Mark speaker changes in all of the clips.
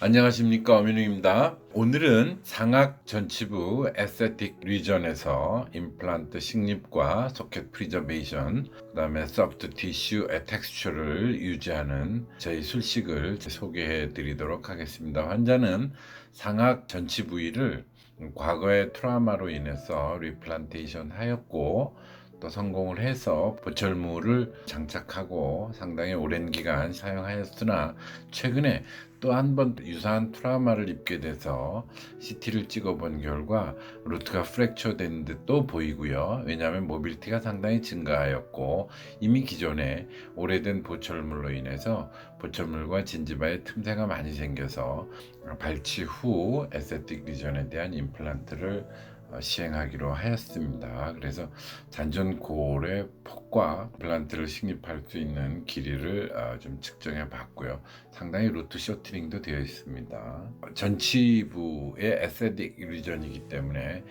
Speaker 1: 안녕하십니까 어민웅입니다. 오늘은 상악 전치부 에스테틱 리전에서 임플란트 식립과 소켓 프리저베이션 그 다음에 소프트 티슈의 텍스처를 유지하는 저희 술식을 소개해 드리도록 하겠습니다. 환자는 상악 전치 부위를 과거의 트라우마로 인해서 리플란테이션 하였고 또 성공을 해서 보철물을 장착하고 상당히 오랜 기간 사용하였으나 최근에 또 한 번 유사한 트라우마를 입게 돼서 CT를 찍어본 결과 루트가 프랙처 된 듯도 보이고요. 왜냐하면 모빌티가 상당히 증가하였고 이미 기존에 오래된 보철물로 인해서 보철물과 진지바의 틈새가 많이 생겨서 발치 후 에스테틱 리전에 대한 임플란트를 어, 시행하기로 하였습니다. 그래서 잔전골의 폭과 임플란트를 식립할 수 있는 길이를 어, 좀 측정해 봤고요. 상당히 루트 쇼트닝도 되어 있습니다. 전치부의 에스테틱 리전이기 때문에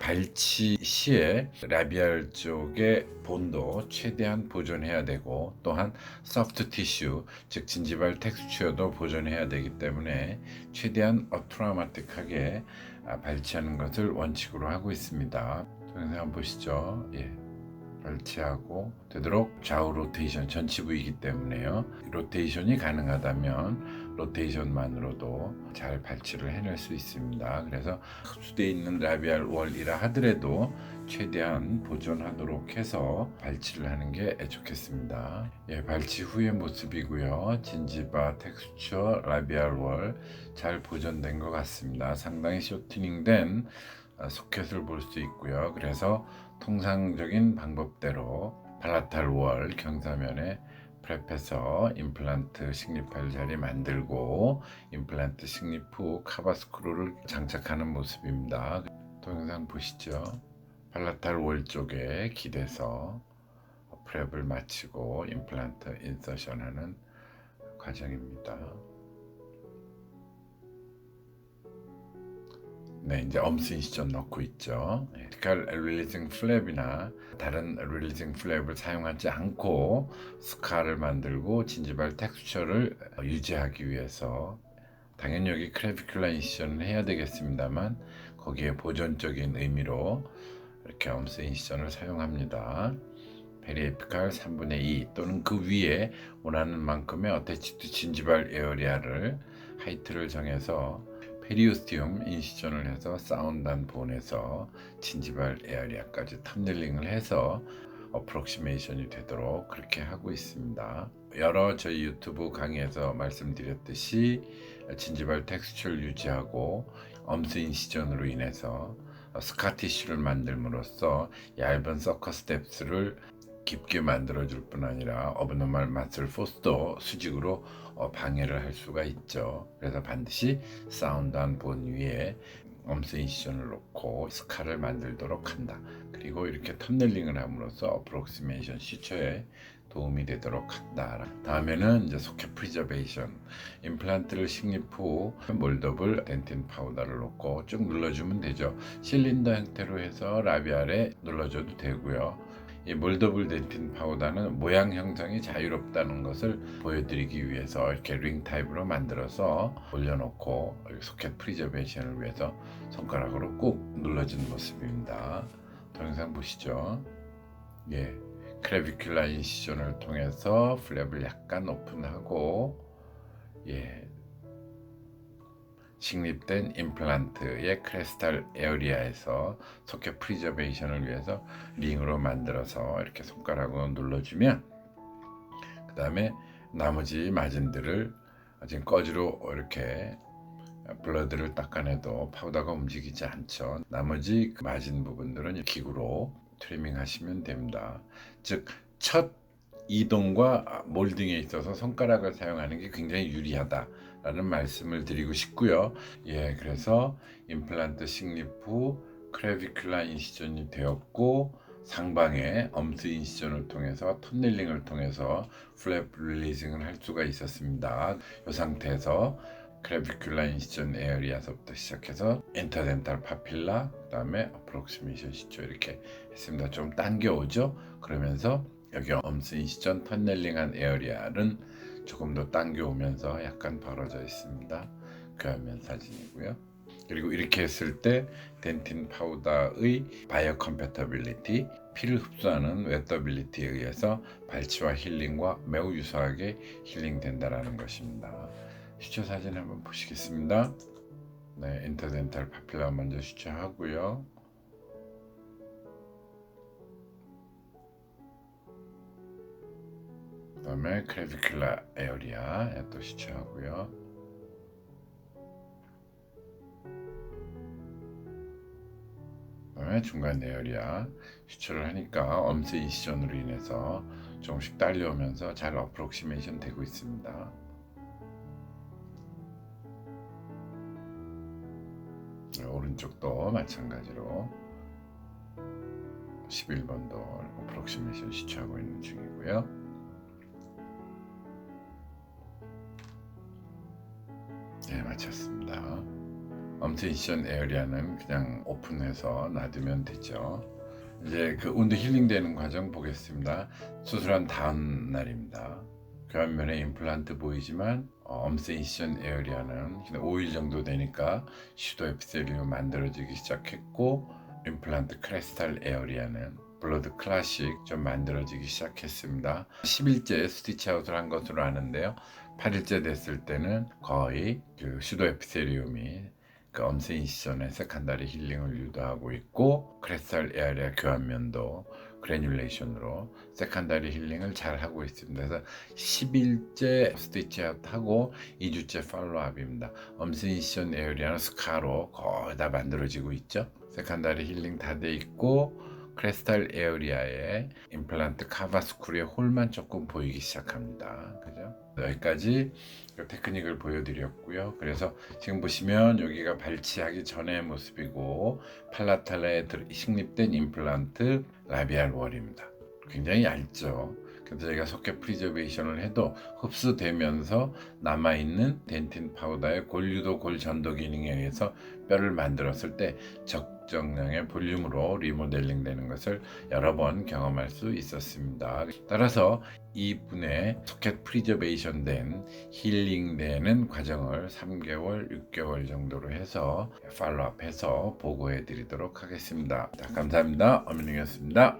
Speaker 1: 발치 시에 라비알 쪽의 본도 최대한 보존해야 되고 또한 소프트 티슈 즉 진지발 텍스처도 보존해야 되기 때문에 최대한 어트라마틱하게 아, 발치하는 것을 원칙으로 하고 있습니다. 동영상 보시죠. 예. 발치하고 되도록 좌우 로테이션 전치부이기 때문에요. 로테이션이 가능하다면 로테이션만으로도 잘 발치를 해낼 수 있습니다. 그래서 흡수되어 있는 라비알 월이라 하더라도 최대한 보존하도록 해서 발치를 하는 게 좋겠습니다. 예, 발치 후의 모습이고요. 진지바, 텍스처, 라비알 월 잘 보존된 것 같습니다. 상당히 쇼트닝된 어, 소켓을 볼 수 있고요. 그래서 통상적인 방법대로 발라탈 월 경사면에 프랩해서 임플란트 식립할 자리 만들고 임플란트 식립 후 카바 스크루를 장착하는 모습입니다. 동영상 보시죠. 발라탈 월 쪽에 기대서 프랩을 마치고 임플란트 인서션하는 과정입니다. 네, 이제 엄스 인시전 넣고 있죠. 디칼 릴리징 플랩이나 다른 릴리징 플랩을 사용하지 않고 스카를 만들고 진지발 텍스처를 유지하기 위해서 당연히 여기 크래비큘라 인시전을 해야 되겠습니다만 거기에 보존적인 의미로 이렇게 엄스 인시전을 사용합니다. 페리에피칼 3분의 2 또는 그 위에 원하는 만큼의 어태치드 진지발 에어리아를 하이트를 정해서 페리오스티움 인시전을 해서 사운드한 본에서 진지발 에어리아까지 탐넬링을 해서 어프록시메이션이 되도록 그렇게 하고 있습니다. 여러 저희 유튜브 강의에서 말씀드렸듯이 진지발 텍스처를 유지하고 엄스 인시전으로 인해서 스카티쉬를 만들므로써 얇은 서커스 뎁스를 깊게 만들어줄 뿐 아니라 어브노말 마슬 포스도 수직으로 어, 방해를 할 수가 있죠. 그래서 반드시 사운드한 본 위에 엄스 인시전을 놓고 스카를 만들도록 한다. 그리고 이렇게 턴넬링을 함으로써 어프록시메이션 시초에 도움이 되도록 한다. 다음에는 이제 소켓 프리저베이션 임플란트를 식립 후 몰더블 덴틴 파우더를 넣고 쭉 눌러주면 되죠. 실린더 형태로 해서 라비알에 눌러줘도 되고요. 이 몰더블 덴틴 파우더는 모양 형성이 자유롭다는 것을 보여드리기 위해서 이렇게 링 타입으로 만들어서 올려놓고 소켓 프리저베이션을 위해서 손가락으로 꾹 눌러준 모습입니다. 동영상 보시죠. 예, 크레비큘라 인시전을 통해서 플랩을 약간 오픈하고 예, 식립된 임플란트의 크리스탈 에어리아에서 소켓 프리저베이션을 위해서 링으로 만들어서 이렇게 손가락으로 눌러주면 그 다음에 나머지 마진들을 지금 꺼지로 이렇게 블러드를 닦아내도 파우더가 움직이지 않죠. 나머지 그 마진 부분들은 기구로 트리밍 하시면 됩니다. 즉, 첫 이동과 몰딩에 있어서 손가락을 사용하는 게 굉장히 유리하다라는 말씀을 드리고 싶고요. 예, 그래서 임플란트 식립 후 크레비큘라 인시전이 되었고 상방에 엄스 인시전을 통해서 턴넬링을 통해서 플랩 릴리징을 할 수가 있었습니다. 이 상태에서 크레비큘라 인시전 에어리아서부터 시작해서 인터덴탈 파필라 그다음에 어프록시메이션 시초 이렇게 했습니다. 좀 당겨오죠. 그러면서 여기 엄스 인 시전 턴넬링한 에어리아는 조금 더 당겨오면서 약간 벌어져 있습니다. 교환면 사진이고요. 그리고 이렇게 했을 때 덴틴 파우더의 바이오 컴패터빌리티 피를 흡수하는 웨터빌리티에 의해서 발치와 힐링과 매우 유사하게 힐링된다라는 것입니다. 시초 사진 한번 보시겠습니다. 네, 인터덴탈 파필라 먼저 시초하고요. 그다음에 크레비큘라 에어리아 또 시초하고요. 그다음에 중간 에어리아 시초를 하니까 엄세 이시전으로 인해서 조금씩 딸려오면서 잘 어프록시메이션 되고 있습니다. 네, 오른쪽도 마찬가지로 11번도 어프록시메이션 시초하고 있는 중이고요. 네, 마쳤습니다. 엄테이션 에어리아는 그냥 오픈해서 놔두면 되죠. 이제 그 온도 힐링되는 과정 보겠습니다. 수술한 다음 날입니다. 교환면에 임플란트 보이지만 어, 엄세이션 에어리아는 5일 정도 되니까 슈도 에피셀리움 만들어지기 시작했고 임플란트 크레스탈 에어리아는 블러드 클래식 좀 만들어지기 시작했습니다. 10일째 스티치아웃을 한 것으로 아는데요. 8일째 됐을 때는 거의 그 슈도 에피셀리움이 그 엄세인 시전에 세칸다리 힐링을 유도하고 있고 크레스탈 에어리아 교환면도 그래듈레이션으로 세칸다리 힐링을 잘 하고 있습니다. 그래서 10일째 스티치아웃하고 2주째 팔로우업입니다. 엄세인 시전 에어리아는 스카로 거의 다 만들어지고 있죠. 세칸다리 힐링 다 돼 있고 크레스탈 에어리아의 임플란트 카바스쿨의 홀만 조금 보이기 시작합니다. 그죠? 여기까지 그 테크닉을 보여드렸고요. 그래서 지금 보시면 여기가 발치하기 전의 모습이고 팔라탈라에 들- 식립된 임플란트 라비알 월입니다. 굉장히 얇죠. 그래서 저희가 소켓 프리저베이션을 해도 흡수되면서 남아있는 덴틴 파우더의 골유도 골 전도 기능에 의해서 뼈를 만들었을 때 적정량의 볼륨으로 리모델링 되는 것을 여러 번 경험할 수 있었습니다. 따라서 이분의 소켓 프리저베이션 된 힐링되는 과정을 3개월, 6개월 정도로 해서 팔로우업해서 보고해 드리도록 하겠습니다. 자, 감사합니다. 어민이었습니다.